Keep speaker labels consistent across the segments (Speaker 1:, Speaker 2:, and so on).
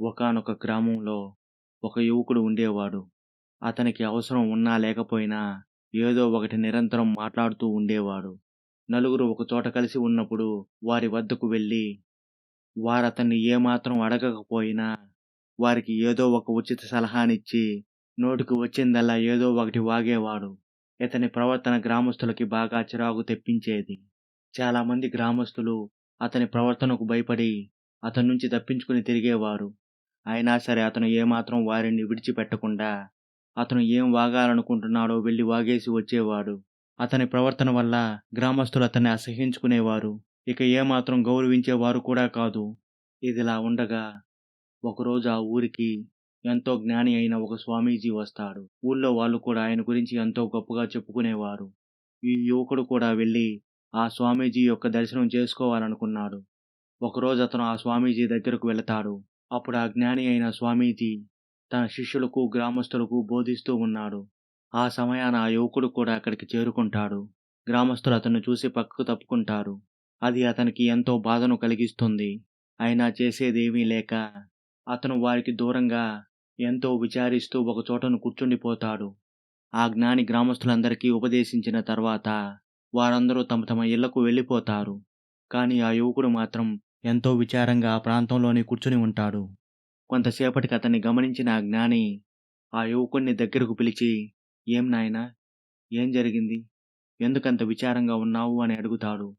Speaker 1: ఒకానొక గ్రామంలో ఒక యువకుడు ఉండేవాడు. అతనికి అవసరం ఉన్నా లేకపోయినా ఏదో ఒకటి నిరంతరం మాట్లాడుతూ ఉండేవాడు. నలుగురు ఒకచోట కలిసి ఉన్నప్పుడు వారి వద్దకు వెళ్ళి వారతన్ని ఏమాత్రం అడగకపోయినా వారికి ఏదో ఒక ఉచిత సలహానిచ్చి నోటికి వచ్చిందల్లా ఏదో ఒకటి వాగేవాడు. ఇతని ప్రవర్తన గ్రామస్తులకి బాగా చిరాకు తెప్పించేది. చాలామంది గ్రామస్తులు అతని ప్రవర్తనకు భయపడి అతని నుంచి తప్పించుకుని తిరిగేవారు. అయినా సరే అతను ఏమాత్రం వారిని విడిచిపెట్టకుండా అతను ఏం వాగాలనుకుంటున్నాడో వెళ్ళి వాగేసి వచ్చేవాడు. అతని ప్రవర్తన వల్ల గ్రామస్తులు అతన్ని అసహ్యించుకునేవారు. ఇక ఏమాత్రం గౌరవించేవారు కూడా కాదు. ఇదిలా ఉండగా ఒకరోజు ఆ ఊరికి ఎంతో జ్ఞాని అయిన ఒక స్వామీజీ వస్తాడు. ఊళ్ళో వాళ్ళు కూడా ఆయన గురించి ఎంతో గొప్పగా చెప్పుకునేవారు. ఈ యువకుడు కూడా వెళ్ళి ఆ స్వామీజీ యొక్క దర్శనం చేసుకోవాలనుకున్నాడు. ఒకరోజు అతను ఆ స్వామీజీ దగ్గరకు వెళతాడు. అప్పుడు ఆ జ్ఞాని అయిన స్వామీజీ తన శిష్యులకు గ్రామస్తులకు బోధిస్తూ ఉన్నాడు. ఆ సమయాన ఆ యువకుడు కూడా అక్కడికి చేరుకుంటాడు. గ్రామస్తులు అతను చూసి పక్కకు తప్పుకుంటారు. అది అతనికి ఎంతో బాధను కలిగిస్తుంది. అయినా చేసేదేమీ లేక అతను వారికి దూరంగా ఎంతో విచారిస్తూ ఒక చోటను కూర్చుండిపోతాడు. ఆ జ్ఞాని గ్రామస్తులందరికీ ఉపదేశించిన తర్వాత వారందరూ తమ తమ ఇళ్ళకు వెళ్ళిపోతారు. కానీ ఆ యువకుడు మాత్రం ఎంతో విచారంగా ఆ ప్రాంతంలోనే కూర్చుని ఉంటాడు. కొంతసేపటికి అతన్ని గమనించిన ఆ జ్ఞాని ఆ యువకుణ్ణి దగ్గరకు పిలిచి ఏం నాయనా ఏం జరిగింది? ఎందుకంత విచారంగా ఉన్నావు? అని అడుగుతాడు.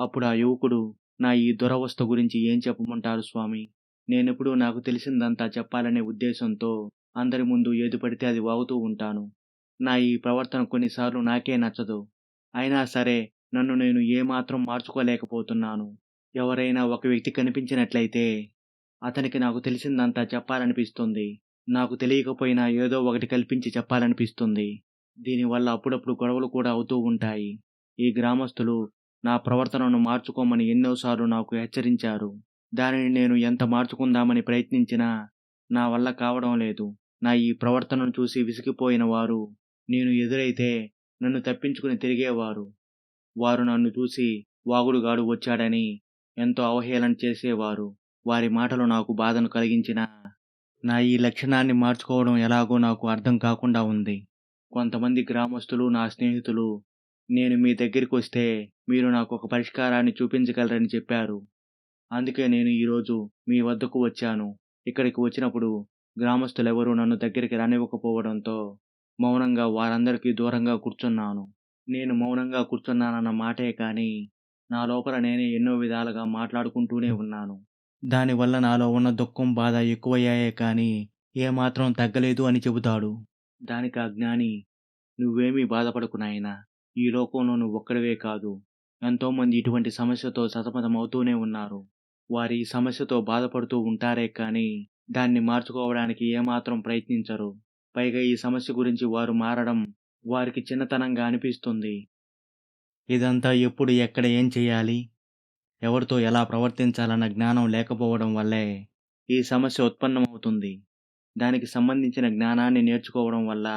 Speaker 1: అప్పుడు ఆ యువకుడు నా ఈ దురవస్థ గురించి ఏం చెప్పమంటారు స్వామి? నేనెప్పుడూ నాకు తెలిసిందంతా చెప్పాలనే ఉద్దేశంతో అందరి ముందు ఏది పడితే అది వాగుతూ ఉంటాను. నా ఈ ప్రవర్తన కొన్నిసార్లు నాకే నచ్చదు. అయినా సరే నన్ను నేను ఏమాత్రం మార్చుకోలేకపోతున్నాను. ఎవరైనా ఒక వ్యక్తి కనిపించినట్లయితే అతనికి నాకు తెలిసిందంతా చెప్పాలనిపిస్తుంది. నాకు తెలియకపోయినా ఏదో ఒకటి కల్పించి చెప్పాలనిపిస్తుంది. దీనివల్ల అప్పుడప్పుడు గొడవలు కూడా అవుతూ ఉంటాయి. ఈ గ్రామస్తులు నా ప్రవర్తనను మార్చుకోమని ఎన్నోసార్లు నాకు హెచ్చరించారు. దానిని నేను ఎంత మార్చుకుందామని ప్రయత్నించినా నా వల్ల కావడం లేదు. నా ఈ ప్రవర్తనను చూసి విసిగిపోయిన వారు నేను ఎదురైతే నన్ను తప్పించుకుని తిరిగేవారు. వారు నన్ను చూసి వాగుడుగాడు వచ్చాడని ఎంతో అవహేళన చేసేవారు. వారి మాటలు నాకు బాధను కలిగించిన నా ఈ లక్షణాన్ని మార్చుకోవడం ఎలాగో నాకు అర్థం కాకుండా ఉంది. కొంతమంది గ్రామస్తులు నా స్నేహితులు నేను మీ దగ్గరికి వస్తే మీరు నాకు ఒక పరిష్కారాన్ని చూపించగలరని చెప్పారు. అందుకే నేను ఈరోజు మీ వద్దకు వచ్చాను. ఇక్కడికి వచ్చినప్పుడు గ్రామస్తులెవరూ నన్ను దగ్గరికి రానివ్వకపోవడంతో మౌనంగా వారందరికీ దూరంగా కూర్చున్నాను. నేను మౌనంగా కూర్చున్నానన్న మాటే కానీ నా లోపల నేనే ఎన్నో విధాలుగా మాట్లాడుకుంటూనే ఉన్నాను. దానివల్ల నాలో ఉన్న దుఃఖం బాధ ఎక్కువయ్యాయే కానీ ఏమాత్రం తగ్గలేదు అని చెబుతాడు. దానికి ఆ జ్ఞాని నువ్వేమీ బాధపడకు నాయనా. ఈ లోకంలో నువ్వు ఒక్కడివే కాదు. ఎంతోమంది ఇటువంటి సమస్యతో సతమతమవుతూనే ఉన్నారు. వారి ఈ సమస్యతో బాధపడుతూ ఉంటారే కానీ దాన్ని మార్చుకోవడానికి ఏమాత్రం ప్రయత్నించరు. పైగా ఈ సమస్య గురించి వారు మారడం వారికి చిన్నతనంగా అనిపిస్తుంది. ఇదంతా ఎప్పుడు ఎక్కడ ఏం చేయాలి? ఎవరితో ఎలా ప్రవర్తించాలన్న జ్ఞానం లేకపోవడం వల్లే ఈ సమస్య ఉత్పన్నమవుతుంది. దానికి సంబంధించిన జ్ఞానాన్ని నేర్చుకోవడం వల్ల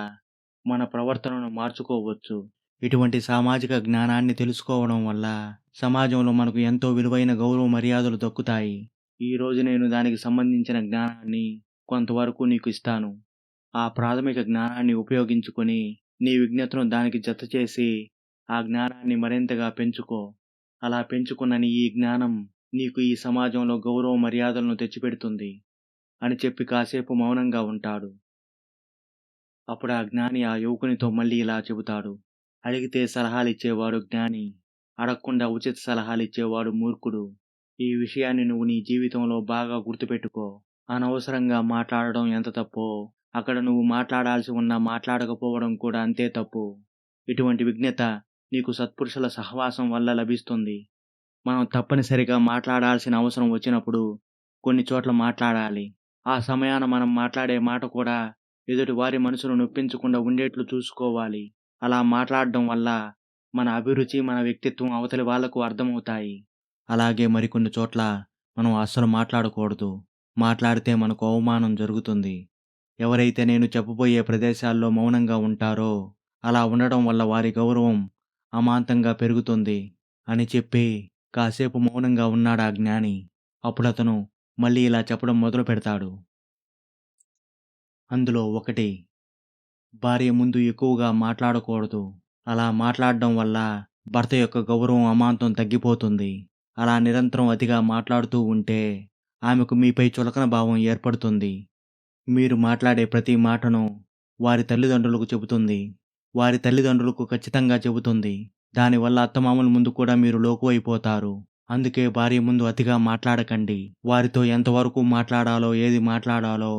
Speaker 1: మన ప్రవర్తనను మార్చుకోవచ్చు. ఇటువంటి సామాజిక జ్ఞానాన్ని తెలుసుకోవడం వల్ల సమాజంలో మనకు ఎంతో విలువైన గౌరవ మర్యాదలు దక్కుతాయి. ఈ రోజు నేను దానికి సంబంధించిన జ్ఞానాన్ని కొంతవరకు నీకు ఇస్తాను. ఆ ప్రాథమిక జ్ఞానాన్ని ఉపయోగించుకొని నీ విజ్ఞతను దానికి జత చేసి ఆ జ్ఞానాన్ని మరింతగా పెంచుకో. అలా పెంచుకున్న నీ ఈ జ్ఞానం నీకు ఈ సమాజంలో గౌరవ మర్యాదలను తెచ్చిపెడుతుంది అని చెప్పి కాసేపు మౌనంగా ఉంటాడు. అప్పుడు ఆ జ్ఞాని ఆ యువకునితో మళ్ళీ ఇలా చెబుతాడు. అడిగితే సలహాలు ఇచ్చేవాడు జ్ఞాని అడగకుండా ఉచిత సలహాలు ఇచ్చేవాడు మూర్ఖుడు. ఈ విషయాన్ని నువ్వు నీ జీవితంలో బాగా గుర్తుపెట్టుకో. అనవసరంగా మాట్లాడడం ఎంత తప్పో అక్కడ నువ్వు మాట్లాడాల్సి ఉన్నా మాట్లాడకపోవడం కూడా అంతే తప్పు. ఇటువంటి విజ్ఞత నీకు సత్పురుషుల సహవాసం వల్ల లభిస్తుంది. మనం తప్పనిసరిగా మాట్లాడాల్సిన అవసరం వచ్చినప్పుడు కొన్ని చోట్ల మాట్లాడాలి. ఆ సమయాన మనం మాట్లాడే మాట కూడా ఎదుటి వారి మనసును నొప్పించకుండా ఉండేట్లు చూసుకోవాలి. అలా మాట్లాడడం వల్ల మన అభిరుచి మన వ్యక్తిత్వం అవతలి వాళ్ళకు అర్థమవుతాయి. అలాగే మరికొన్ని చోట్ల మనం అస్సలు మాట్లాడకూడదు. మాట్లాడితే మనకు అవమానం జరుగుతుంది. ఎవరైతే నేను చెప్పబోయే ప్రదేశాల్లో మౌనంగా ఉంటారో అలా ఉండడం వల్ల వారి గౌరవం అమాంతంగా పెరుగుతుంది అని చెప్పి కాసేపు మౌనంగా ఉన్నాడు ఆ జ్ఞాని. అప్పుడు అతను మళ్ళీ ఇలా చెప్పడం మొదలు పెడతాడు. అందులో ఒకటి భార్య ముందు ఎక్కువగా మాట్లాడకూడదు. అలా మాట్లాడడం వల్ల భర్త యొక్క గౌరవం అమాంతం తగ్గిపోతుంది. అలా నిరంతరం అతిగా మాట్లాడుతూ ఉంటే ఆమెకు మీపై చులకన భావం ఏర్పడుతుంది. మీరు మాట్లాడే ప్రతి మాటను వారి తల్లిదండ్రులకు చెబుతుంది. వారి తల్లిదండ్రులకు ఖచ్చితంగా చెబుతుంది. దానివల్ల అత్తమామల ముందు కూడా మీరు లోకు అయిపోతారు అందుకే భార్య ముందు అతిగా మాట్లాడకండి. వారితో ఎంతవరకు మాట్లాడాలో ఏది మాట్లాడాలో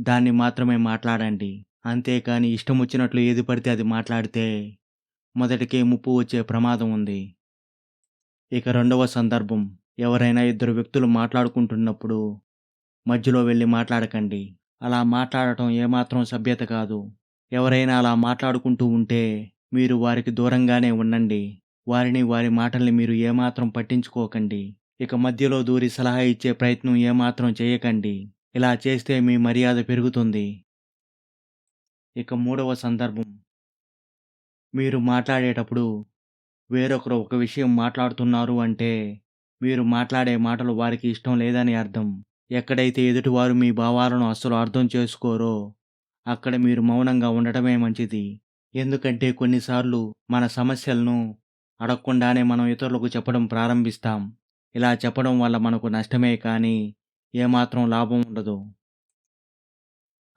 Speaker 1: దాన్ని మాత్రమే మాట్లాడండి. అంతేకాని ఇష్టం వచ్చినట్లు ఏది పడితే అది మాట్లాడితే మొదటికే ముప్పు వచ్చే ప్రమాదం ఉంది. ఇక రెండవ సందర్భం. ఎవరైనా ఇద్దరు వ్యక్తులు మాట్లాడుకుంటున్నప్పుడు మధ్యలో వెళ్ళి మాట్లాడకండి. అలా మాట్లాడటం ఏమాత్రం సభ్యత కాదు. ఎవరైనా అలా మాట్లాడుకుంటూ ఉంటే మీరు వారికి దూరంగానే ఉండండి. వారిని వారి మాటల్ని మీరు ఏమాత్రం పట్టించుకోకండి. ఇక మధ్యలో దూరి సలహా ఇచ్చే ప్రయత్నం ఏమాత్రం చేయకండి. ఇలా చేస్తే మీ మర్యాద పెరుగుతుంది. ఇక మూడవ సందర్భం. మీరు మాట్లాడేటప్పుడు వేరొకరు ఒక విషయం మాట్లాడుతున్నారు అంటే మీరు మాట్లాడే మాటలు వారికి ఇష్టం లేదని అర్థం. ఎక్కడైతే ఎదుటివారు మీ భావాలను అస్సలు అర్థం చేసుకోరో అక్కడ మీరు మౌనంగా ఉండటమే మంచిది. ఎందుకంటే కొన్నిసార్లు మన సమస్యలను అడగకుండానే మనం ఇతరులకు చెప్పడం ప్రారంభిస్తాం. ఇలా చెప్పడం వల్ల మనకు నష్టమే కానీ ఏమాత్రం లాభం ఉండదు.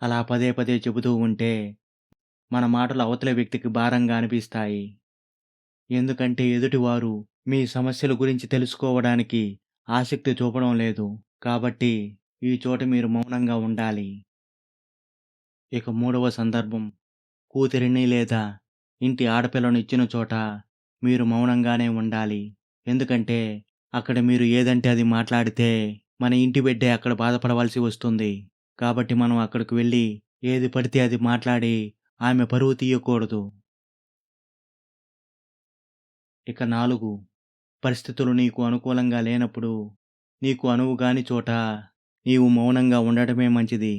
Speaker 1: అలా పదే పదే చెబుతూ ఉంటే మన మాటలు అవతల వ్యక్తికి భారంగా అనిపిస్తాయి. ఎందుకంటే ఎదుటివారు మీ సమస్యల గురించి తెలుసుకోవడానికి ఆసక్తి చూపడం లేదు. కాబట్టి ఈ చోట మీరు మౌనంగా ఉండాలి. ఇక మూడవ సందర్భం కూతురిని లేదా ఇంటి ఆడపిల్లను ఇచ్చిన చోట మీరు మౌనంగానే ఉండాలి. ఎందుకంటే అక్కడ మీరు ఏదంటే అది మాట్లాడితే మన ఇంటి బిడ్డే అక్కడ బాధపడవలసి వస్తుంది. కాబట్టి మనం అక్కడికి వెళ్ళి ఏది పడితే అది మాట్లాడి ఆమె పరువు తీయకూడదు. ఇక నాలుగు పరిస్థితులు నీకు అనుకూలంగా లేనప్పుడు నీకు అనువుగాని చోట నీవు మౌనంగా ఉండటమే మంచిది.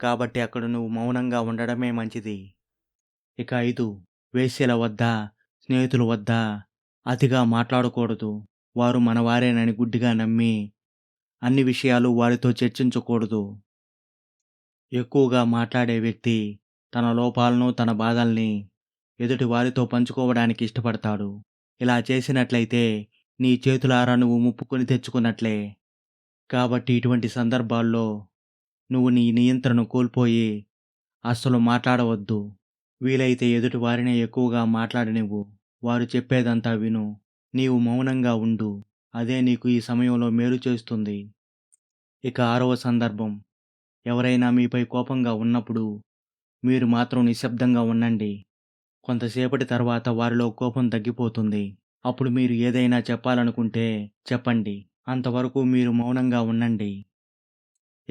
Speaker 1: కాబట్టి అక్కడ నువ్వు మౌనంగా ఉండడమే మంచిది. ఇక ఐదు వేశ్యల వద్ద స్నేహితుల వద్ద అతిగా మాట్లాడకూడదు. వారు మనవారేనని గుడ్డిగా నమ్మి అన్ని విషయాలు వారితో చర్చించకూడదు. ఎక్కువగా మాట్లాడే వ్యక్తి తన లోపాలను తన బాధల్ని ఎదుటి వారితో పంచుకోవడానికి ఇష్టపడతాడు. ఇలా చేసినట్లయితే నీ చేతులారా నువ్వు ముప్పుకొని తెచ్చుకున్నట్లే. కాబట్టి ఇటువంటి సందర్భాల్లో నువ్వు నీ నియంత్రణ కోల్పోయి అస్సలు మాట్లాడవద్దు. వీలైతే ఎదుటి వారినే ఎక్కువగా మాట్లాడనివ్వు. వారు చెప్పేదంతా విను. నీవు మౌనంగా ఉండు. అదే నీకు ఈ సమయంలో మేలు చేస్తుంది. ఇక ఆరవ సందర్భం. ఎవరైనా మీపై కోపంగా ఉన్నప్పుడు మీరు మాత్రం నిశ్శబ్దంగా ఉండండి. కొంతసేపటి తర్వాత వారిలో కోపం తగ్గిపోతుంది. అప్పుడు మీరు ఏదైనా చెప్పాలనుకుంటే చెప్పండి. అంతవరకు మీరు మౌనంగా ఉండండి.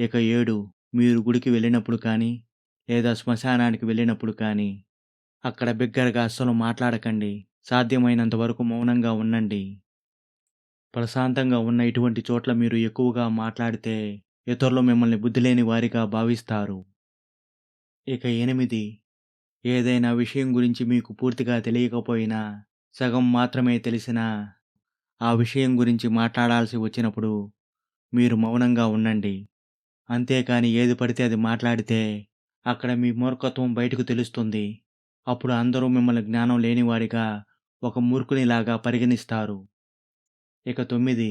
Speaker 1: ఇక ఏడు మీరు గుడికి వెళ్ళినప్పుడు కానీ లేదా శ్మశానానికి వెళ్ళినప్పుడు కానీ అక్కడ బిగ్గరగా అస్సలు మాట్లాడకండి. సాధ్యమైనంత వరకు మౌనంగా ఉండండి. ప్రశాంతంగా ఉన్న ఇటువంటి చోట్ల మీరు ఎక్కువగా మాట్లాడితే ఇతరులు మిమ్మల్ని బుద్ధిలేని వారిగా భావిస్తారు. ఇక ఎనిమిది ఏదైనా విషయం గురించి మీకు పూర్తిగా తెలియకపోయినా సగం మాత్రమే తెలిసినా ఆ విషయం గురించి మాట్లాడాల్సి వచ్చినప్పుడు మీరు మౌనంగా ఉండండి. అంతేకాని ఏది పడితే అది మాట్లాడితే అక్కడ మీ మూర్ఖత్వం బయటకు తెలుస్తుంది. అప్పుడు అందరూ మిమ్మల్ని జ్ఞానం లేనివాడిగా ఒక మూర్ఖునిలాగా పరిగణిస్తారు. ఇక తొమ్మిది.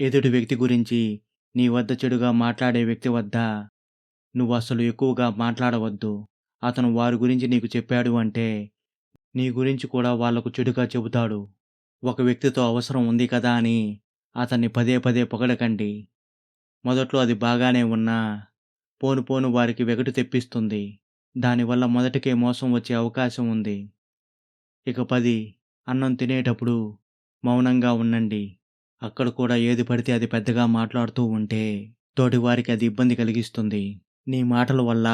Speaker 1: ఎదుటి వ్యక్తి గురించి నీ వద్ద చెడుగా మాట్లాడే వ్యక్తి వద్ద నువ్వు అసలు ఎక్కువగా మాట్లాడవద్దు. అతను వారి గురించి నీకు చెప్పాడు అంటే నీ గురించి కూడా వాళ్ళకు చెడుగా చెబుతాడు. ఒక వ్యక్తితో అవసరం ఉంది కదా అని అతన్ని పదే పదే పొగడకండి మొదట్లో అది బాగానే ఉన్నా పోను పోను వారికి వెగటు తెప్పిస్తుంది. దానివల్ల మొదటికే మోసం వచ్చే అవకాశం ఉంది. ఇక పది అన్నం తినేటప్పుడు మౌనంగా ఉండండి. అక్కడ కూడా ఏది పడితే అది పెద్దగా మాట్లాడుతూ ఉంటే తోటివారికి అది ఇబ్బంది కలిగిస్తుంది. నీ మాటల వల్ల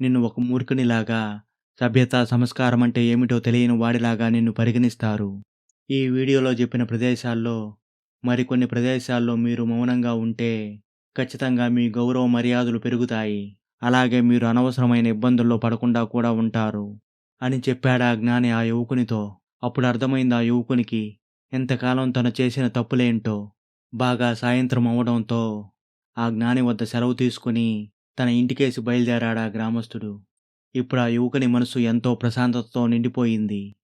Speaker 1: నిన్ను ఒక మూర్ఖునిలాగా సభ్యత సంస్కారం అంటే ఏమిటో తెలియని వాడిలాగా నిన్ను పరిగణిస్తారు. ఈ వీడియోలో చెప్పిన ప్రదేశాల్లో మరికొన్ని ప్రదేశాల్లో మీరు మౌనంగా ఉంటే ఖచ్చితంగా మీ గౌరవ మర్యాదలు పెరుగుతాయి. అలాగే మీరు అనవసరమైన ఇబ్బందుల్లో పడకుండా కూడా ఉంటారు. అని చెప్పాడు ఆ జ్ఞాని ఆ యువకునితో. అప్పుడు అర్థమైంది ఆ యువకునికి ఎంతకాలం తను చేసిన తప్పులేంటో. బాగా సాయంత్రం అవడంతో ఆ జ్ఞాని వద్ద సెలవు తీసుకుని తన ఇంటికేసి బయలుదేరాడా గ్రామస్తుడు. ఇప్పుడు ఆ యువకుని మనసు ఎంతో ప్రశాంతతతో నిండిపోయింది.